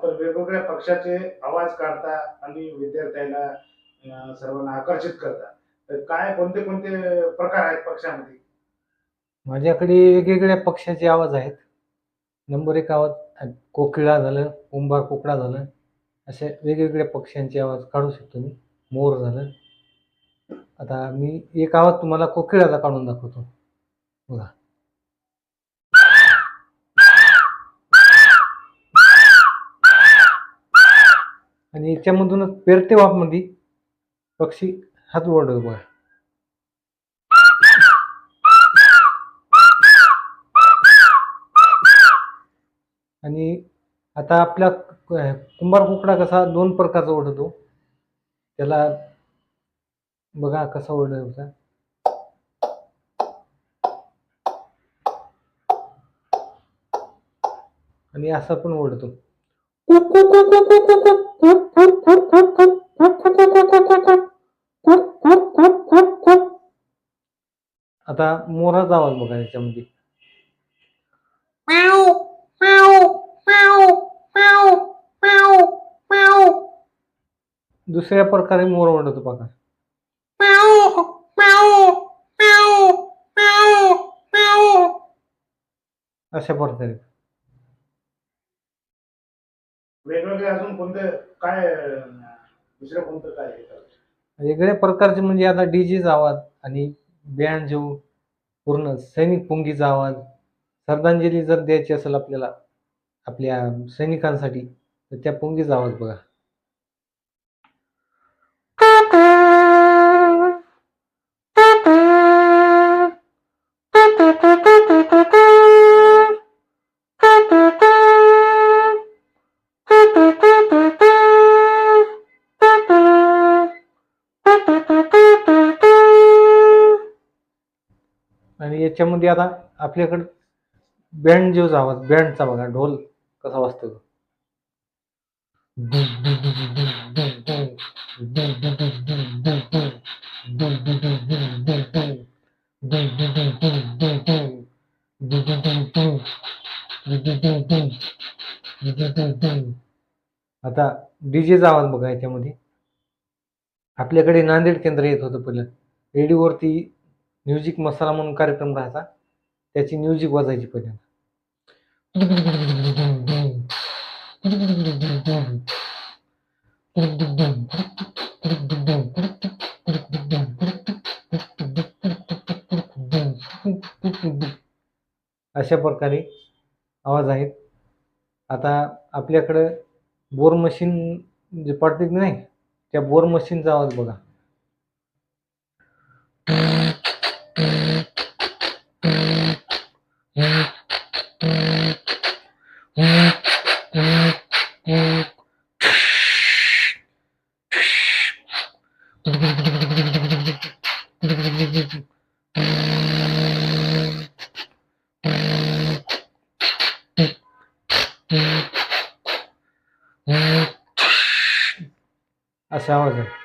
आपण वेगवेगळ्या पक्षाचे आवाज काढता आणि विद्यार्थ्यांना सर्वांना आकर्षित करता. तर काय कोणते कोणते प्रकार आहेत पक्षामध्ये? माझ्याकडे वेगवेगळ्या पक्षाचे आवाज आहेत. नंबर एक आवाज कोकिळा झालं कुंभार कोकडा झालं असे वेगवेगळ्या पक्ष्यांचे आवाज काढू शकतो मी. मोर झालं. आता मी एक आवाज तुम्हाला कोकिळाचा काढून दाखवतो. बघा. आणि याच्यामधूनच पेरते वापमध्ये पक्षी हात ओढत बघा. आणि आता आपल्या कुंभार कुकडा कसा दोन प्रकारचा ओढतो. त्याला बघा कसा ओढायचा आणि असा पण ओढतो. आता मोराचा आवाज बघा याच्यामध्ये. दुसऱ्या प्रकारे मोर ओढतो बघा. अशा प्रकारे. वेगवेगळे अजून कोणते काय दुसरं कोणतं काय आहे? वेगळ्या प्रकारचे म्हणजे आता डीजेचा आवाज आणि बँड जो पूर्ण सैनिक पुंगीचा आवाज श्रद्धांजली जर द्यायची असेल आपल्याला आपल्या सैनिकांसाठी तर त्या पुंगीचा आवाज बघा आणि याच्यामध्ये आता आपल्याकडं बँड जो आवाज बँडचा बघा ढोल कसा वाजतो तो. आता डीजेचा आवाज बघा याच्यामध्ये आपल्याकडे नांदेड केंद्र येत होतं पहिलं रेडिओवरती म्युझिक मसाला म्हणून कार्यक्रम राहायचा. त्याची म्युझिक वाजायची पहिल्यांदा. अशा प्रकारे आवाज आहेत. आता आपल्याकडं बोर मशीन जे पडते की नाही त्या बोर मशीनचा आवाज बघा. असा आवाज आहे